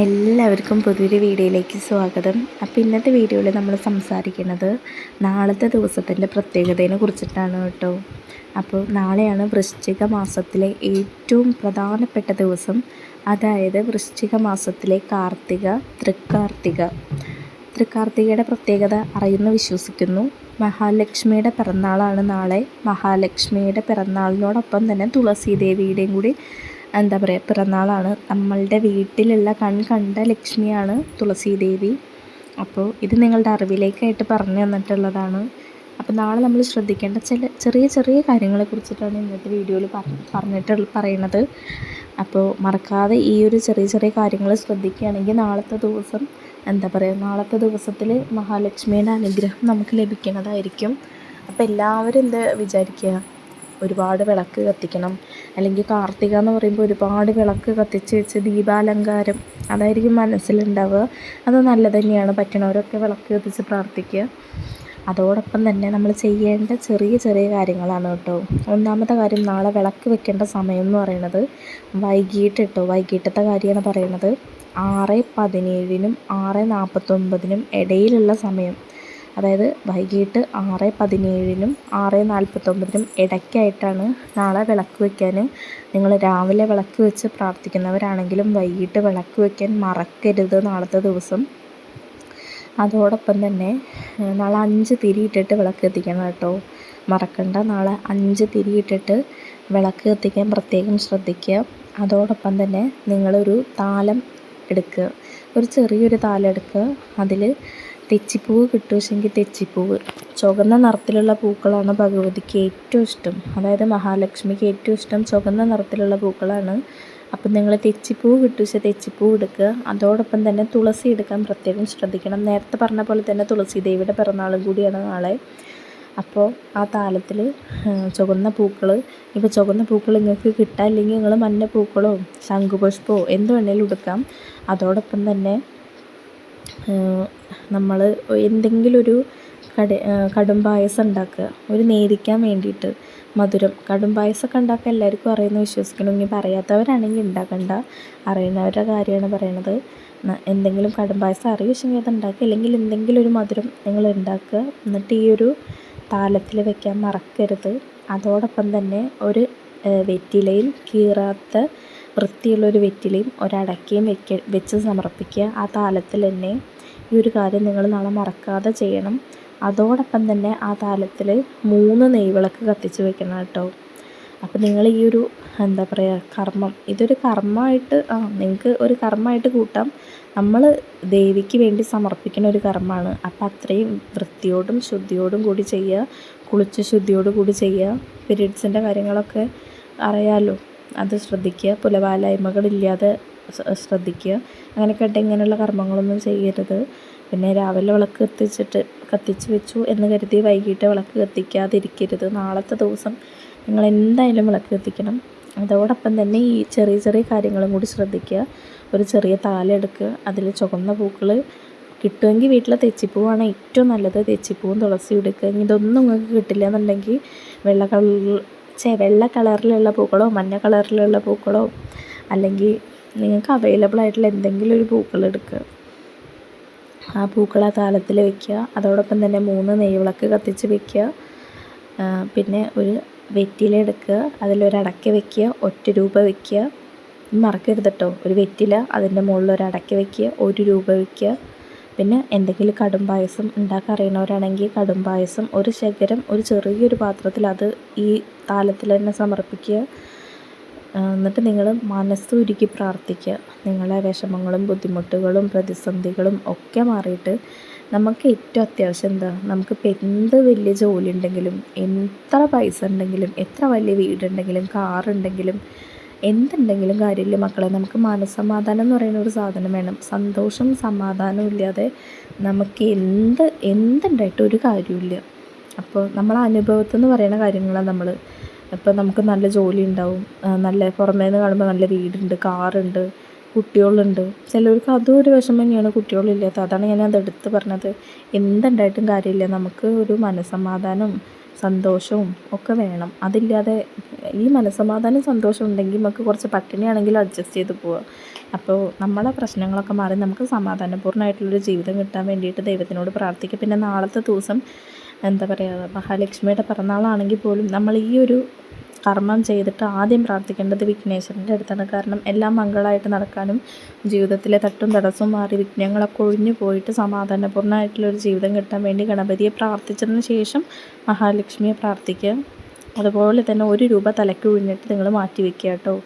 എല്ലാവർക്കും പുതിയൊരു വീഡിയോയിലേക്ക് സ്വാഗതം. അപ്പോൾ ഇന്നത്തെ വീഡിയോയിൽ നമ്മൾ സംസാരിക്കുന്നത് നാളത്തെ ദിവസത്തിന്റെ പ്രത്യേകതയെ കുറിച്ചിട്ടാണ് കേട്ടോ. അപ്പോൾ നാളെയാണ് വൃശ്ചിക മാസത്തിലെ ഏറ്റവും പ്രധാനപ്പെട്ട ദിവസം. അതായത് വൃശ്ചിക മാസത്തിലെ കാർത്തിക തൃക്കാർത്തിക. തൃക്കാർത്തികയുടെ പ്രത്യേകത അറിയുന്ന വിശ്വസിക്കുന്നു. മഹാലക്ഷ്മിയുടെ പിറന്നാളാണ് നാളെ. മഹാലക്ഷ്മിയുടെ പിറന്നാളിനോടൊപ്പം തന്നെ തുളസി ദേവിയുടെയും കൂടി എന്താ പറയുക പിറന്നാളാണ്. നമ്മളുടെ വീട്ടിലുള്ള കൺ കണ്ട ലക്ഷ്മിയാണ് തുളസീദേവി. അപ്പോൾ ഇത് നിങ്ങളുടെ അറിവിലേക്കായിട്ട് പറഞ്ഞു തന്നിട്ടുള്ളതാണ്. അപ്പോൾ നാളെ നമ്മൾ ശ്രദ്ധിക്കേണ്ട ചില ചെറിയ ചെറിയ കാര്യങ്ങളെ കുറിച്ചിട്ടാണ് ഇന്നത്തെ വീഡിയോയിൽ പറഞ്ഞിട്ട് പറയുന്നത് അപ്പോൾ മറക്കാതെ ഈ ഒരു ചെറിയ ചെറിയ കാര്യങ്ങൾ ശ്രദ്ധിക്കുകയാണെങ്കിൽ നാളത്തെ ദിവസം എന്താ പറയുക നാളത്തെ ദിവസത്തിൽ മഹാലക്ഷ്മിയുടെ അനുഗ്രഹം നമുക്ക് ലഭിക്കുന്നതായിരിക്കും. അപ്പോൾ എല്ലാവരും എന്താ വിചാരിക്കുക? ഒരുപാട് വിളക്ക് കത്തിക്കണം. അല്ലെങ്കിൽ കാർത്തിക എന്ന് പറയുമ്പോൾ ഒരുപാട് വിളക്ക് കത്തിച്ച് വെച്ച് ദീപാലങ്കാരം അതായിരിക്കും മനസ്സിലുണ്ടാവുക. അത് നല്ല തന്നെയാണ്. പറ്റണവരൊക്കെ വിളക്ക് കത്തിച്ച് പ്രാർത്ഥിക്കുക. അതോടൊപ്പം തന്നെ നമ്മൾ ചെയ്യേണ്ട ചെറിയ ചെറിയ കാര്യങ്ങളാണ് കേട്ടോ. ഒന്നാമത്തെ കാര്യം നാളെ വിളക്ക് വെക്കേണ്ട സമയം എന്ന് പറയുന്നത് വൈകിട്ട് കേട്ടോ. വൈകിട്ടത്തെ കാര്യമാണ് പറയുന്നത്. ആറ് പതിനേഴിനും ആറ് നാൽപ്പത്തൊമ്പതിനും ഇടയിലുള്ള സമയം. അതായത് വൈകിട്ട് ആറ് പതിനേഴിനും ആറ് നാൽപ്പത്തൊമ്പതിനും ഇടയ്ക്കായിട്ടാണ് നാളെ വിളക്ക് വയ്ക്കാൻ. നിങ്ങൾ രാവിലെ വിളക്ക് വെച്ച് പ്രാർത്ഥിക്കുന്നവരാണെങ്കിലും വൈകിട്ട് വിളക്ക് വയ്ക്കാൻ മറക്കരുത് നാളത്തെ ദിവസം. അതോടൊപ്പം തന്നെ നാളെ അഞ്ച് തിരിയിട്ടിട്ട് വിളക്ക് എത്തിക്കണം കേട്ടോ. മറക്കണ്ട നാളെ അഞ്ച് തിരിയിട്ടിട്ട് വിളക്ക് എത്തിക്കാൻ പ്രത്യേകം ശ്രദ്ധിക്കുക. അതോടൊപ്പം തന്നെ നിങ്ങളൊരു താലം എടുക്കുക. ഒരു ചെറിയൊരു താലം എടുക്കുക. അതിൽ തെച്ചിപ്പൂവ് കിട്ടുമെങ്കിൽ തെച്ചിപ്പൂവ്. ചുവന്ന നിറത്തിലുള്ള പൂക്കളാണ് ഭഗവതിക്ക് ഏറ്റവും ഇഷ്ടം. അതായത് മഹാലക്ഷ്മിക്ക് ഏറ്റവും ഇഷ്ടം ചുവന്ന നിറത്തിലുള്ള പൂക്കളാണ്. അപ്പം നിങ്ങൾ തെച്ചിപ്പൂവ് കിട്ടുവെച്ച തെച്ചിപ്പൂവ് എടുക്കുക. അതോടൊപ്പം തന്നെ തുളസി എടുക്കാൻ പ്രത്യേകം ശ്രദ്ധിക്കണം. നേരത്തെ പറഞ്ഞ പോലെ തന്നെ തുളസി ദേവിയുടെ പിറന്നാളും കൂടിയാണ് നാളെ. അപ്പോൾ ആ താലത്തിൽ ചുവന്ന പൂക്കൾ ഇപ്പോൾ ചുവന്ന പൂക്കൾ നിങ്ങൾക്ക് കിട്ടാനില്ലെങ്കിൽ നിങ്ങൾ മഞ്ഞ പൂക്കളോ ശംഖുപുഷ്പമോ എന്ത് വേണേലും എടുക്കാം. അതോടൊപ്പം തന്നെ നമ്മൾ എന്തെങ്കിലും ഒരു കട കടും പായസം ഉണ്ടാക്കുക. ഒരു നേദിക്കാൻ വേണ്ടിയിട്ട് മധുരം. കടും പായസമൊക്കെ ഉണ്ടാക്കാൻ എല്ലാവർക്കും അറിയുമെന്ന് വിശ്വസിക്കണം ഇനി പറയാത്തവരാണെങ്കിൽ ഉണ്ടാക്കണ്ട. അറിയുന്നവരുടെ കാര്യമാണ് പറയണത്. എന്തെങ്കിലും കടും പായസം അറിയുമെങ്കിൽ അത് ഉണ്ടാക്കുക. അല്ലെങ്കിൽ എന്തെങ്കിലും ഒരു മധുരം നിങ്ങൾ ഉണ്ടാക്കുക. എന്നിട്ട് ഈ ഒരു താലത്തിൽ വെക്കാൻ മറക്കരുത്. അതോടൊപ്പം തന്നെ ഒരു വെറ്റിലയിൽ കീറാത്ത വൃത്തിയുള്ളൊരു വെറ്റിലയും ഒരടക്കയും വെക്ക വെച്ച് സമർപ്പിക്കുക. ആ താലത്തിൽ തന്നെ ഈ ഒരു കാര്യം നിങ്ങൾ നാളെ മറക്കാതെ ചെയ്യണം. അതോടൊപ്പം തന്നെ ആ താലത്തിൽ മൂന്ന് നെയ്വിളക്ക് കത്തിച്ച് വെക്കണം കേട്ടോ. അപ്പം നിങ്ങൾ ഈ ഒരു എന്താ പറയുക കർമ്മം ഇതൊരു കർമ്മമായിട്ട് ആ നിങ്ങൾക്ക് ഒരു കർമ്മമായിട്ട് കൂട്ടാം. നമ്മൾ ദേവിക്ക് വേണ്ടി സമർപ്പിക്കുന്ന ഒരു കർമ്മമാണ്. അപ്പം അത്രയും വൃത്തിയോടും ശുദ്ധിയോടും കൂടി ചെയ്യുക കുളിച്ച് ശുദ്ധിയോട് കൂടി ചെയ്യുക പീരീഡ്സിന്റെ കാര്യങ്ങളൊക്കെ അറിയാമല്ലോ അത് ശ്രദ്ധിക്കുക പുലവാലായ്മകളില്ലാതെ ശ്രദ്ധിക്കുക. അങ്ങനെ കേട്ട് ഇങ്ങനെയുള്ള കർമ്മങ്ങളൊന്നും ചെയ്യരുത്. പിന്നെ രാവിലെ വിളക്ക് കത്തിച്ചിട്ട് കത്തിച്ച് വെച്ചു എന്ന് കരുതി വൈകിട്ട് വിളക്ക് കത്തിക്കാതിരിക്കരുത്. നാളത്തെ ദിവസം നിങ്ങൾ എന്തായാലും വിളക്ക് കത്തിക്കണം. അതോടൊപ്പം തന്നെ ഈ ചെറിയ ചെറിയ കാര്യങ്ങളും കൂടി ശ്രദ്ധിക്കുക. ഒരു ചെറിയ താലെടുക്കുക അതിൽ ചുവന്ന പൂക്കൾ കിട്ടുമെങ്കിൽ വീട്ടിലെ തെച്ചിപ്പൂവാണ് ഏറ്റവും നല്ലത്. തെച്ചിപ്പൂവും തുളസി എടുക്കുക. ഇതൊന്നും നിങ്ങൾക്ക് കിട്ടില്ല എന്നുണ്ടെങ്കിൽ വെള്ള കളർ ചെ വെള്ള കളറിലുള്ള പൂക്കളോ മഞ്ഞ കളറിലുള്ള പൂക്കളോ അല്ലെങ്കിൽ നിങ്ങൾക്ക് അവൈലബിൾ ആയിട്ടുള്ള എന്തെങ്കിലും ഒരു പൂക്കൾ എടുക്കുക. ആ പൂക്കൾ ആ താലത്തിൽ വെക്കുക. അതോടൊപ്പം തന്നെ മൂന്ന് നെയ്വിളക്ക് കത്തിച്ച് വെക്കുക. പിന്നെ ഒരു വെറ്റില എടുക്കുക. അതിലൊരു അടക്ക വെക്കുക. ഒറ്റ രൂപ വെക്കുക. മറക്കരുത് ഒരു വെറ്റില അതിന്റെ മുകളിൽ ഒരു അടക്ക വെക്കുക. ഒരു രൂപ വെക്കുക. പിന്നെ എന്തെങ്കിലും കടും പായസം ഉണ്ടാക്കാൻ അറിയണവരാണെങ്കിൽ കടും പായസം ഒരു ശകരം ഒരു ചെറിയൊരു പാത്രത്തിൽ അത് ഈ താലത്തിൽ തന്നെ സമർപ്പിക്കുക. എന്നിട്ട് നിങ്ങൾ മനസ്സുരുക്കി പ്രാർത്ഥിക്കുക. നിങ്ങളെ വിഷമങ്ങളും ബുദ്ധിമുട്ടുകളും പ്രതിസന്ധികളും ഒക്കെ മാറിയിട്ട് നമുക്ക് ഏറ്റവും അത്യാവശ്യം എന്താ? നമുക്കിപ്പോൾ എന്ത് വലിയ ജോലി ഉണ്ടെങ്കിലും എത്ര പൈസ ഉണ്ടെങ്കിലും എത്ര വലിയ വീടുണ്ടെങ്കിലും കാറുണ്ടെങ്കിലും എന്തുണ്ടെങ്കിലും കാര്യമില്ല മക്കളെ. നമുക്ക് മനസ്സമാധാനം എന്ന് പറയുന്ന ഒരു സാധനം വേണം. സന്തോഷം സമാധാനവും ഇല്ലാതെ നമുക്ക് എന്ത് എന്തുണ്ടായിട്ടും ഒരു കാര്യമില്ല അപ്പോൾ നമ്മളെ അനുഭവത്തിൽ പറയുന്ന കാര്യങ്ങളാണ് നമ്മൾ ഇപ്പം നമുക്ക് നല്ല ജോലി ഉണ്ടാവും നല്ല പുറമേ നിന്ന് കാണുമ്പോൾ നല്ല വീടുണ്ട് കാറുണ്ട് കുട്ടികളുണ്ട്. ചിലവർക്ക് അതും ഒരു വിഷമം തന്നെയാണ് കുട്ടികളില്ലാത്ത. അതാണ് ഞാൻ അത് എടുത്ത് പറഞ്ഞത്. എന്തുണ്ടായിട്ടും കാര്യമില്ല. നമുക്ക് ഒരു മനസ്സമാധാനം സന്തോഷവും ഒക്കെ വേണം. അതില്ലാതെ ഈ മനസ്സമാധാനം സന്തോഷം ഉണ്ടെങ്കിൽ നമുക്ക് കുറച്ച് പട്ടിണിയാണെങ്കിലും അഡ്ജസ്റ്റ് ചെയ്ത് പോവാം. അപ്പോൾ നമ്മളെ പ്രശ്നങ്ങളൊക്കെ മാറി നമുക്ക് സമാധാനപൂർണമായിട്ടുള്ളൊരു ജീവിതം കിട്ടാൻ വേണ്ടിയിട്ട് ദൈവത്തിനോട് പ്രാർത്ഥിക്കുക പിന്നെ നാളത്തെ ദിവസം എന്താ പറയുക മഹാലക്ഷ്മിയുടെ പിറന്നാളാണെങ്കിൽ പോലും നമ്മൾ ഈ ഒരു കർമ്മം ചെയ്തിട്ട് ആദ്യം പ്രാർത്ഥിക്കേണ്ടത് വിഘ്നേശ്വരന്റെ അടുത്താണ്. കാരണം എല്ലാം മംഗളമായിട്ട് നടക്കാനും ജീവിതത്തിലെ തട്ടും തടസ്സവും മാറി വിഘ്നങ്ങളൊക്കെ ഒഴിഞ്ഞു പോയിട്ട് സമാധാനപൂർണമായിട്ടുള്ളൊരു ജീവിതം കിട്ടാൻ വേണ്ടി ഗണപതിയെ പ്രാർത്ഥിച്ചതിന് ശേഷം മഹാലക്ഷ്മിയെ പ്രാർത്ഥിക്കുക. അതുപോലെ തന്നെ ഒരു രൂപ തലയ്ക്ക് ഒഴിഞ്ഞിട്ട് നിങ്ങൾ മാറ്റി വയ്ക്കുക കേട്ടോ.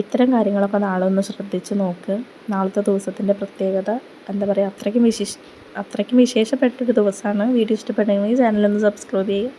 ഇത്തരം കാര്യങ്ങളൊക്കെ നാളെ ഒന്ന് ശ്രദ്ധിച്ച് നോക്ക്. നാളത്തെ ദിവസത്തിന്റെ പ്രത്യേകത എന്താ പറയുക അത്രയ്ക്കും വിശേഷ അത്രയ്ക്കും വിശേഷപ്പെട്ടൊരു ദിവസമാണ്. വീഡിയോ ഇഷ്ടപ്പെട്ടെങ്കിൽ ചാനലൊന്ന് സബ്സ്ക്രൈബ് ചെയ്യുക.